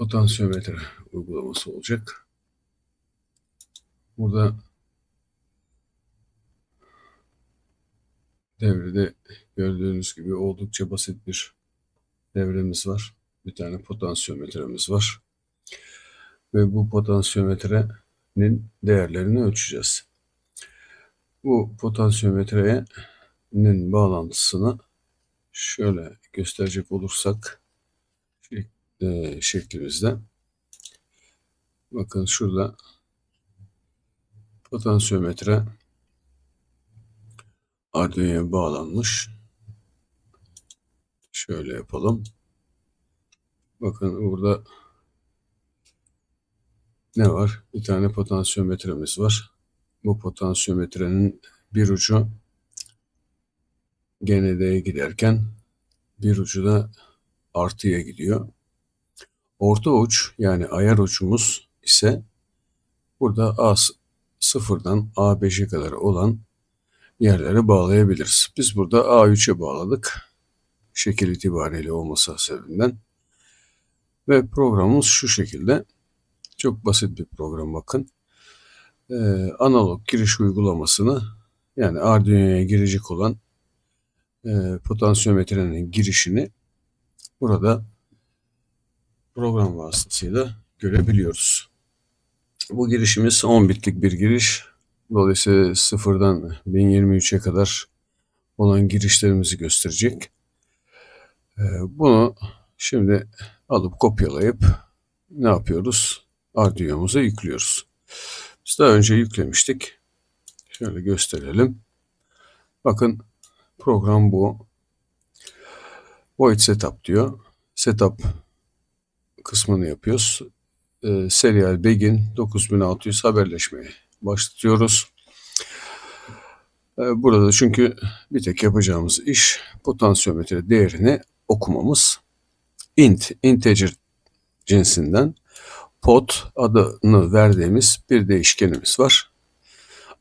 potansiyometre uygulaması olacak. Burada devrede gördüğünüz gibi oldukça basit bir devremiz var. Bir tane potansiyometremiz var. Ve bu potansiyometrenin değerlerini ölçeceğiz. Bu potansiyometrenin bağlantısını şöyle gösterecek olursak e, şeklimizde bakın şurada potansiyometre Arduino'ya bağlanmış. Şöyle yapalım. Bakın burada ne var? Bir tane potansiyometremiz var. Bu potansiyometrenin bir ucu GND'ye giderken bir ucu da artıya gidiyor. Orta uç yani ayar ucumuz ise burada A sıfırdan A5'e kadar olan yerlere bağlayabiliriz. Biz burada A3'e bağladık. Şekil itibariyle olması sebebinden. Ve programımız şu şekilde. Çok basit bir program bakın. Ee, analog giriş uygulamasını yani Arduino'ya girecek olan e, potansiyometrenin girişini burada program vasıtasıyla görebiliyoruz. Bu girişimiz 10 bitlik bir giriş. Dolayısıyla sıfırdan 1023'e kadar olan girişlerimizi gösterecek. Ee, Bunu şimdi alıp kopyalayıp ne yapıyoruz? Arduino'muza yüklüyoruz. Biz daha önce yüklemiştik. Şöyle gösterelim. Bakın program bu. Void setup diyor. Setup kısmını yapıyoruz. Ee, serial begin 9600 haberleşmeyi başlatıyoruz. Ee, Burada çünkü bir tek yapacağımız iş potansiyometre değerini okumamız. int, integer cinsinden pot adını verdiğimiz bir değişkenimiz var.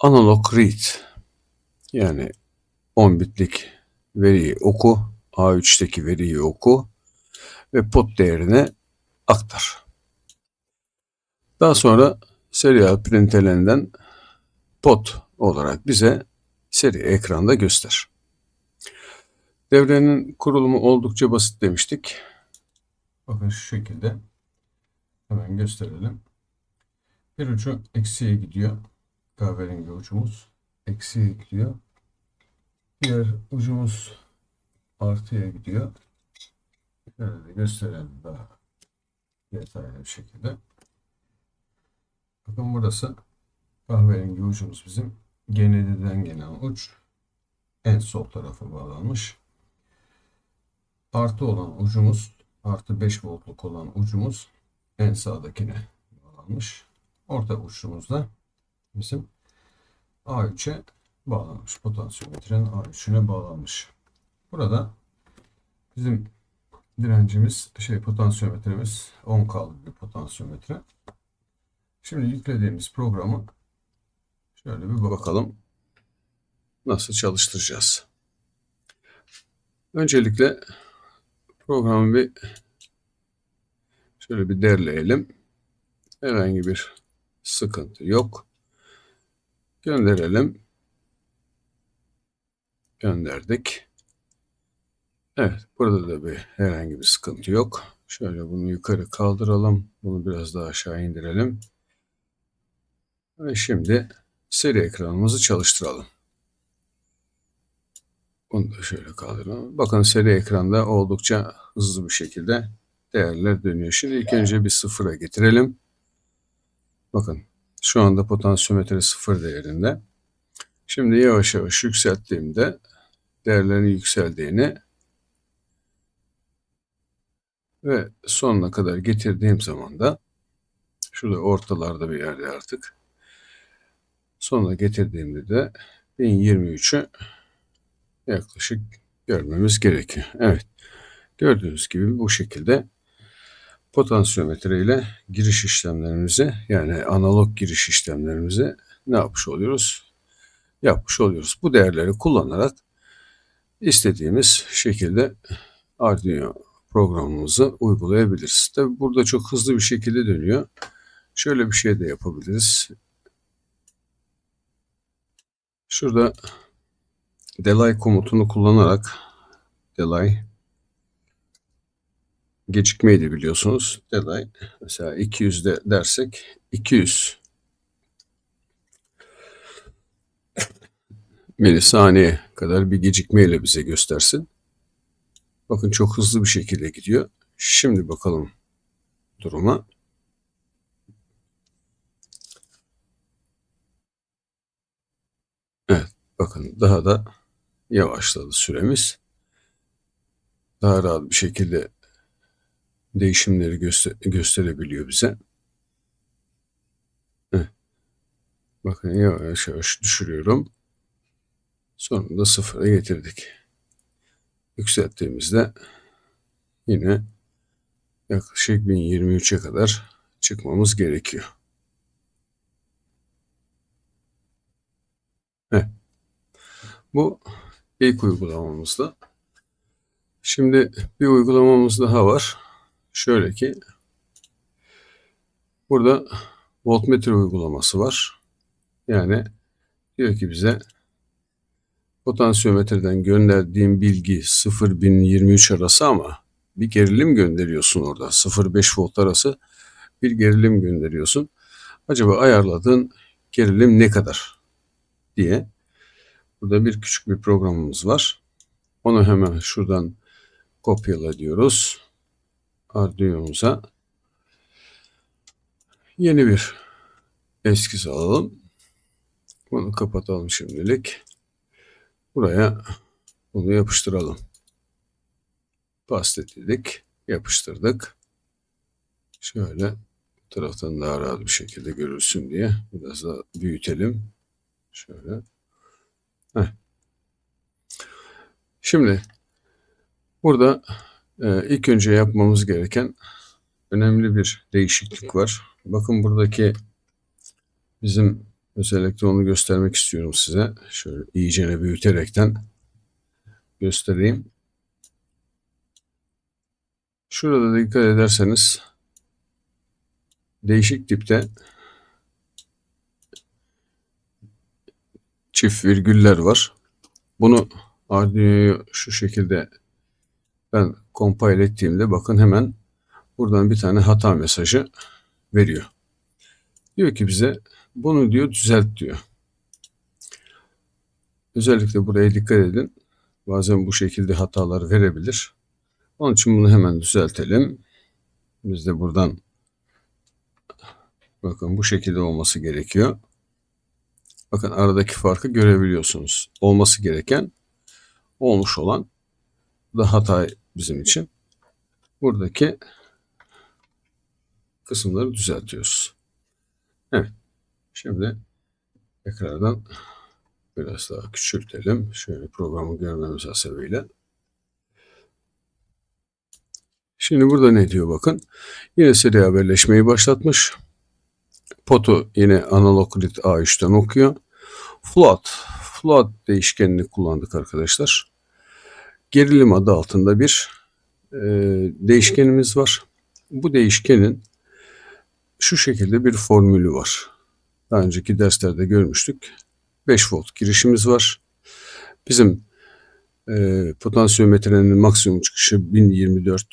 Analog read yani 10 bitlik veriyi oku, A3'teki veriyi oku ve pot değerine aktar. Daha sonra serial println'den pot olarak bize seri ekranda göster. Devrenin kurulumu oldukça basit demiştik. Bakın şu şekilde. Hemen gösterelim. Bir ucu eksiye gidiyor. Kahverengi ucumuz eksiye gidiyor. Diğer ucumuz artıya gidiyor. Şöyle de gösterelim daha detaylı bir şekilde. Bakın burası kahverengi ucumuz bizim. GND'den gelen uç en sol tarafa bağlanmış. Artı olan ucumuz, artı 5 voltluk olan ucumuz en sağdakine bağlanmış. Orta uçumuz da bizim A3'e bağlanmış. Potansiyometrenin A3'üne bağlanmış. Burada bizim direncimiz, şey potansiyometremiz 10K'lık bir potansiyometre. Şimdi yüklediğimiz programı şöyle bir bakalım nasıl çalıştıracağız. Öncelikle programı bir şöyle bir derleyelim. Herhangi bir sıkıntı yok. Gönderelim. Gönderdik. Evet, burada da bir herhangi bir sıkıntı yok. Şöyle bunu yukarı kaldıralım. Bunu biraz daha aşağı indirelim. Ve şimdi seri ekranımızı çalıştıralım. Bunu da şöyle kaldıralım. Bakın seri ekranda oldukça hızlı bir şekilde değerler dönüyor. Şimdi ilk önce bir sıfıra getirelim. Bakın şu anda potansiyometre sıfır değerinde. Şimdi yavaş yavaş yükselttiğimde değerlerin yükseldiğini ve sonuna kadar getirdiğim zaman da şurada ortalarda bir yerde artık sonuna getirdiğimde de 1023'ü yaklaşık görmemiz gerekiyor. Evet. Gördüğünüz gibi bu şekilde potansiyometre ile giriş işlemlerimizi yani analog giriş işlemlerimizi ne yapmış oluyoruz? Yapmış oluyoruz. Bu değerleri kullanarak istediğimiz şekilde Arduino programımızı uygulayabiliriz. Tabi burada çok hızlı bir şekilde dönüyor. Şöyle bir şey de yapabiliriz. Şurada delay komutunu kullanarak delay gecikmeydi biliyorsunuz. Delay mesela 200 de dersek 200 milisaniye kadar bir gecikmeyle bize göstersin. Bakın çok hızlı bir şekilde gidiyor. Şimdi bakalım duruma. Evet bakın daha da yavaşladı süremiz. Daha rahat bir şekilde değişimleri göster gösterebiliyor bize. Evet. Bakın yavaş yavaş düşürüyorum. Sonunda sıfıra getirdik. Yükselttiğimizde yine yaklaşık 1023'e kadar çıkmamız gerekiyor. Evet. Bu ilk uygulamamızda. Şimdi bir uygulamamız daha var. Şöyle ki burada voltmetre uygulaması var. Yani diyor ki bize potansiyometreden gönderdiğim bilgi 0-1023 arası ama bir gerilim gönderiyorsun orada. 0-5 volt arası bir gerilim gönderiyorsun. Acaba ayarladığın gerilim ne kadar diye. Burada bir küçük bir programımız var. Onu hemen şuradan kopyala diyoruz. Arduino'muza yeni bir eskiz alalım. Bunu kapatalım şimdilik. Buraya bunu yapıştıralım. Pastetedik, yapıştırdık. Şöyle bu taraftan daha rahat bir şekilde görülsün diye biraz daha büyütelim. Şöyle. Heh. Şimdi burada e, ilk önce yapmamız gereken önemli bir değişiklik var. Bakın buradaki bizim özellikle onu göstermek istiyorum size. Şöyle iyicene büyüterekten göstereyim. Şurada da dikkat ederseniz değişik tipte çift virgüller var. Bunu şu şekilde ben compile ettiğimde bakın hemen buradan bir tane hata mesajı veriyor. Diyor ki bize bunu diyor düzelt diyor. Özellikle buraya dikkat edin. Bazen bu şekilde hatalar verebilir. Onun için bunu hemen düzeltelim. Biz de buradan bakın bu şekilde olması gerekiyor. Bakın aradaki farkı görebiliyorsunuz. Olması gereken olmuş olan da hata bizim için. Buradaki kısımları düzeltiyoruz. Evet. Şimdi tekrardan biraz daha küçültelim. Şöyle programı görmemiz hasebiyle. Şimdi burada ne diyor bakın. Yine seri haberleşmeyi başlatmış. Potu yine analog read A3'ten okuyor. Float. Float değişkenini kullandık arkadaşlar. Gerilim adı altında bir e, değişkenimiz var. Bu değişkenin şu şekilde bir formülü var. Daha önceki derslerde görmüştük. 5 volt girişimiz var. Bizim e, potansiyometrenin maksimum çıkışı 1024.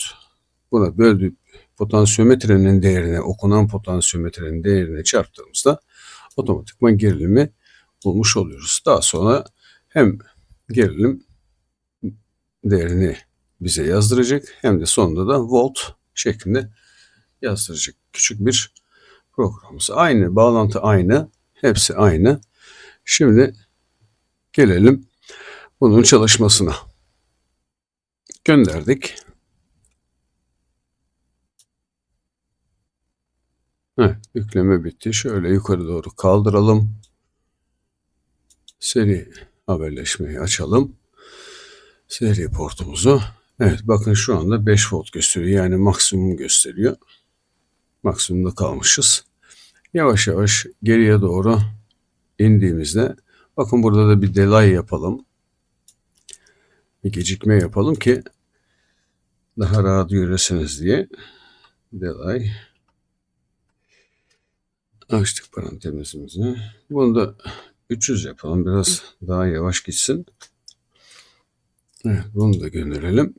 Buna böldük potansiyometrenin değerine, okunan potansiyometrenin değerine çarptığımızda otomatikman gerilimi bulmuş oluyoruz. Daha sonra hem gerilim değerini bize yazdıracak hem de sonunda da volt şeklinde yazdıracak küçük bir programımız. Aynı, bağlantı aynı, hepsi aynı. Şimdi gelelim bunun çalışmasına. Gönderdik. Evet, yükleme bitti. Şöyle yukarı doğru kaldıralım. Seri haberleşmeyi açalım. Seri portumuzu. Evet bakın şu anda 5 volt gösteriyor. Yani maksimum gösteriyor. Maksimumda kalmışız. Yavaş yavaş geriye doğru indiğimizde bakın burada da bir delay yapalım. Bir gecikme yapalım ki daha rahat göresiniz diye delay açtık parantezimizi. Bunu da 300 yapalım. Biraz daha yavaş gitsin. Evet, bunu da gönderelim.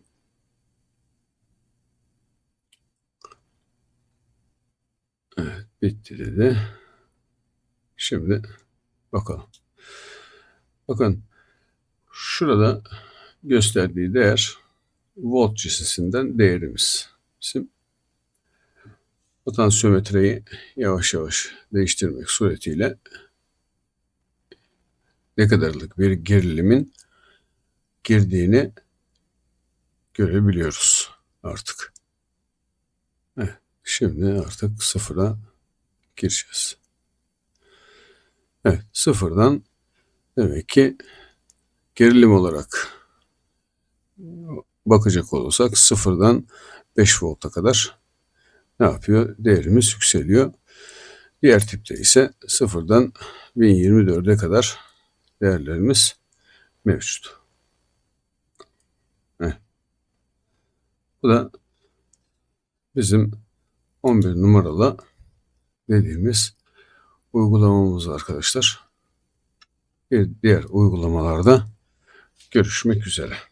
Evet, bitti dedi. Şimdi bakalım. Bakın şurada gösterdiği değer volt cinsinden değerimiz. Bizim potansiyometreyi yavaş yavaş değiştirmek suretiyle ne kadarlık bir gerilimin girdiğini görebiliyoruz artık. Evet, şimdi artık sıfıra gireceğiz. Evet, sıfırdan demek ki gerilim olarak bakacak olursak sıfırdan 5 volta kadar ne yapıyor? Değerimiz yükseliyor. Diğer tipte ise sıfırdan 1024'e kadar değerlerimiz mevcut. Evet. Bu da bizim 11 numaralı dediğimiz uygulamamız arkadaşlar. Bir diğer uygulamalarda görüşmek üzere.